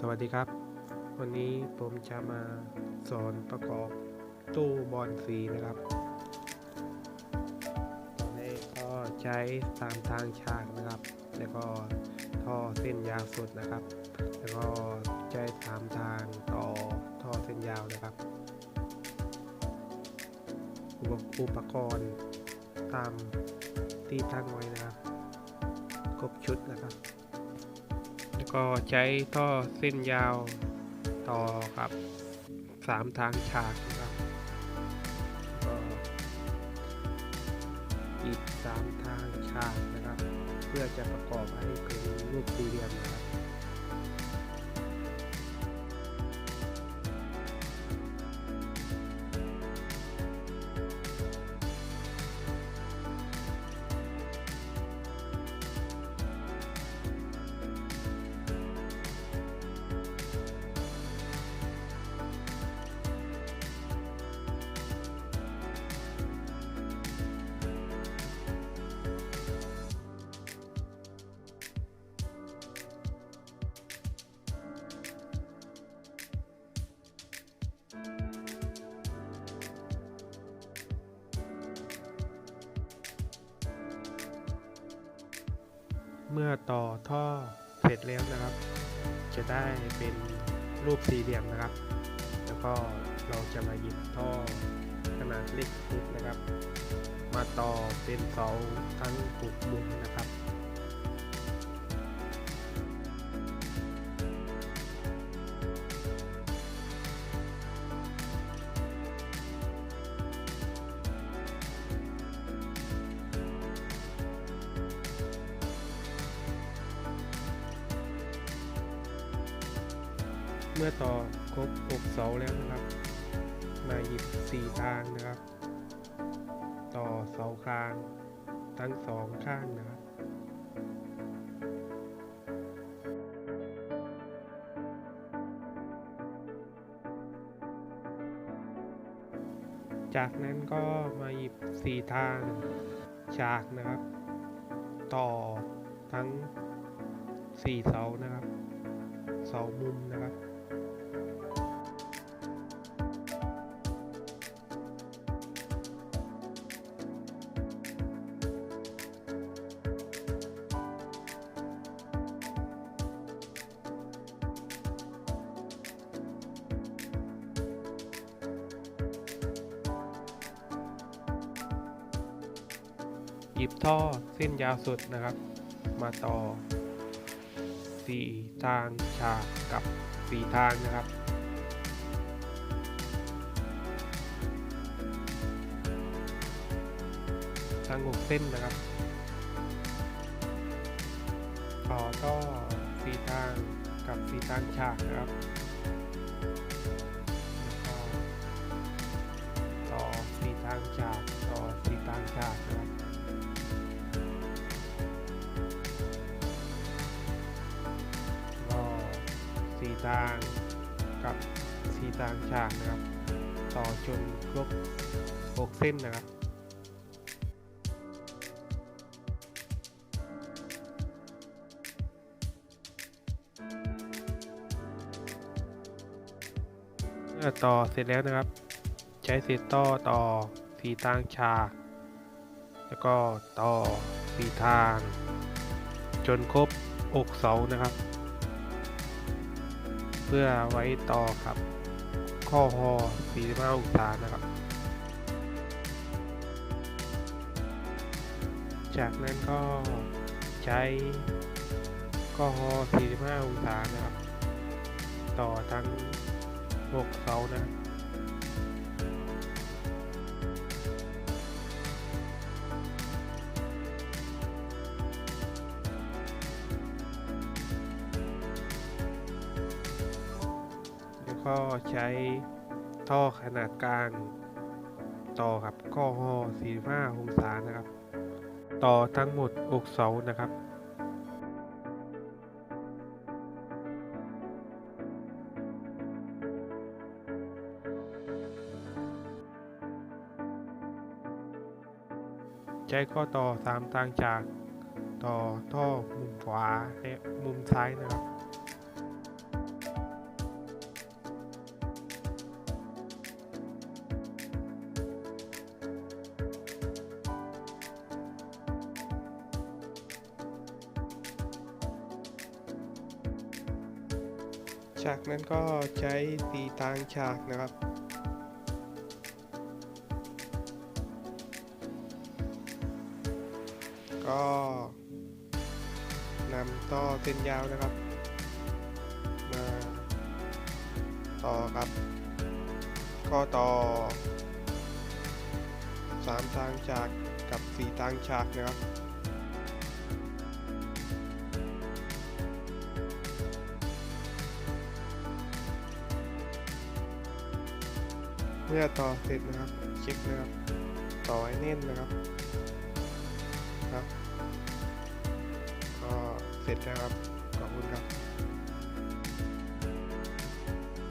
สวัสดีครับ วันนี้ผมจะมาสอนประกอบตู้บอลสีนะครับตอนนี้ก็ใช้ตามทางฉากนะครับ แล้วก็ท่อเส้นยาวสุดนะครับ แล้วก็ใช้ตามทางต่อท่อเส้นยาวนะครับ อุปอุปกรณ์ตามที่ตั้งไว้นะครับ ครบชุดนะครับ แล้วก็ใช้ท่อเส้นยาวต่อครับสามทางฉากนะครับอีกสามทางฉากนะครับ เพื่อจะประกอบให้เป็นรูปสี่เหลี่ยมนะครับ เมื่อต่อท่อเสร็จแล้วนะครับ จะได้เป็นรูปสี่เหลี่ยมนะครับ แล้วก็เราจะมาหยิบท่อขนาดเล็กนิดนะครับ มาต่อเป็นเสาทั้งปุกมุมนะ เมื่อต่อครบ 6 เสาแล้วนะครับ มาหยิบ 4 ทางนะครับ ต่อเสาคางทั้งสองข้างนะครับจากนั้นก็มาหยิบ4ทางฉากนะครับ ต่อทั้ง4เสานะครับ เสามุมนะครับ หยิบท่อเส้นยาวสุดนะครับ มาต่อสี่ทางฉากกับสี่ทางนะครับ ทางหกเส้นนะครับ ต่อก็สี่ทางกับสี่ทางฉากนะครับต่อสี่ทางฉากต่อสี่ทางฉาก ทางกับสีทางฉากนะครับ ต่อจนครบ 6 เส้นนะครับ เมื่อต่อเสร็จแล้วนะครับ ใช้เศษต่อต่อสีทางฉาก แล้วก็ต่อสีทาง จนครบอกเสานะครับ เพื่อไว้ต่อครับข้อหอ45องศานะครับ จากนั้นก็ใช้ข้อหอ45องศานะครับ ต่อทั้ง 6 เสานะครับ ก็ใช้ท่อขนาดกลางต่อกับข้อหอ45องศานะครับ ต่อทั้งหมดอกเสานะครับใช้ข้อต่อสามทางจาก ต่อท่อมุมขวาและมุมซ้ายนะครับ จากนั้นก็ใช้สีตางฉากนะครับ ก็นำต่อเส้นยาวนะครับ มาต่อครับก็ต่อสามทางฉากกับสีทางฉากนะครับ เมื่อต่อเสร็จนะครับ เช็คนะครับ ต่อให้แน่นนะครับ ครับ ก็เสร็จแล้วครับ ขอบคุณครับ